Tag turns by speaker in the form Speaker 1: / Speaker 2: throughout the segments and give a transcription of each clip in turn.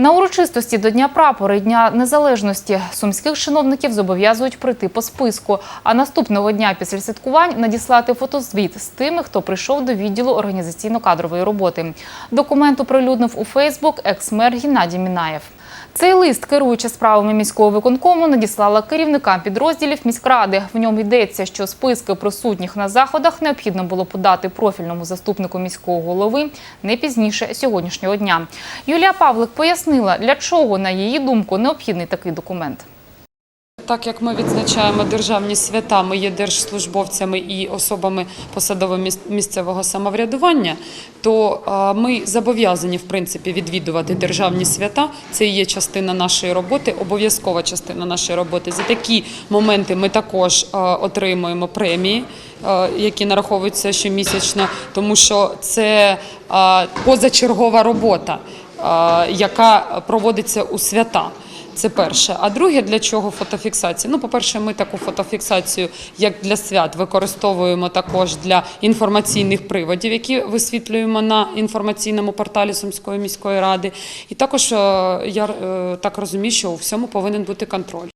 Speaker 1: На урочистості до Дня прапора і Дня Незалежності сумських чиновників зобов'язують прийти по списку, а наступного дня після святкувань надіслати фотозвіт з тими, хто прийшов до відділу організаційно-кадрової роботи. Документ оприлюднив у Фейсбук екс-мер Геннадій Мінаєв. Цей лист, керуючи справами міського виконкому, надіслала керівникам підрозділів міськради. В ньому йдеться, що списки присутніх на заходах необхідно було подати профільному заступнику міського голови не пізніше сьогоднішнього дня. Юлія Павлик пояснила, для чого, на її думку, необхідний такий документ.
Speaker 2: Так як ми відзначаємо державні свята, ми є держслужбовцями і особами посадового міс- місцевого самоврядування, то ми зобов'язані в принципі відвідувати державні свята. Це є частина нашої роботи, обов'язкова частина нашої роботи. За такі моменти ми також отримуємо премії, які нараховуються щомісячно, тому що це позачергова робота, яка проводиться у свята. Це перше. А друге, для чого фотофіксація? Ну, по-перше, ми таку фотофіксацію, як для свят, використовуємо також для інформаційних приводів, які висвітлюємо на інформаційному порталі Сумської міської ради. І також е, я е, так розумію, що у всьому повинен бути контроль.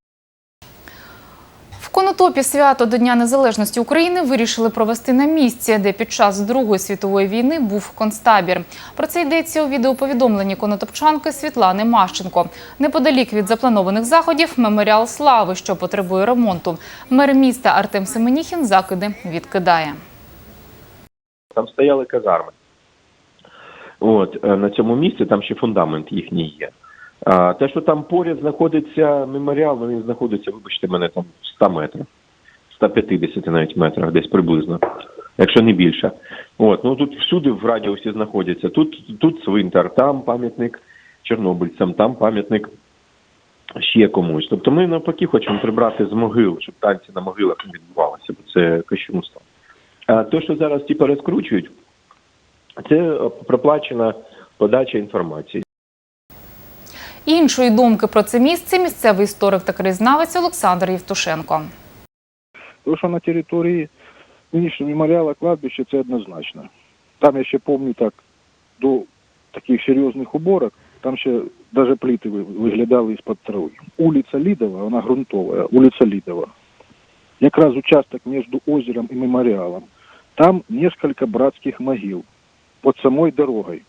Speaker 1: Конотопі свято до Дня Незалежності України вирішили провести на місці, де під час Другої світової війни був концтабір. Про це йдеться у відеоповідомленні конотопчанки Світлани Мащенко. Неподалік від запланованих заходів меморіал слави, що потребує ремонту. Мер міста Артем Семеніхін закиди відкидає.
Speaker 3: Там стояли казарми. От е, на цьому місці там ще фундамент їхній є. А те, що там поряд знаходиться меморіал, ну, він знаходиться, вибачте мене, там в 100 метрах, 150 навіть метрах, десь приблизно, якщо не більше. От, ну тут всюди в радіусі знаходяться. Тут, тут цвинтар, там пам'ятник чорнобильцям, там пам'ятник ще комусь. Тобто ми навпаки хочемо прибрати з могил, щоб танці на могилах не відбувалися, бо це кощунство. А те, що зараз ті перескручують, це проплачена подача інформації.
Speaker 1: Іншої думки про це місце місцевий історик та краєзнавець Олександр Євтушенко.
Speaker 4: То, що на території нинішнього меморіала кладбища, це однозначно. Там я ще пам'ятаю так, до таких серйозних уборок, там ще навіть пліти виглядали із-під трави. Улиця Лідова, вона ґрунтова, вулиця Лідова. Якраз участок між озером і меморіалом. Там несколько братських могил під самою дорогою.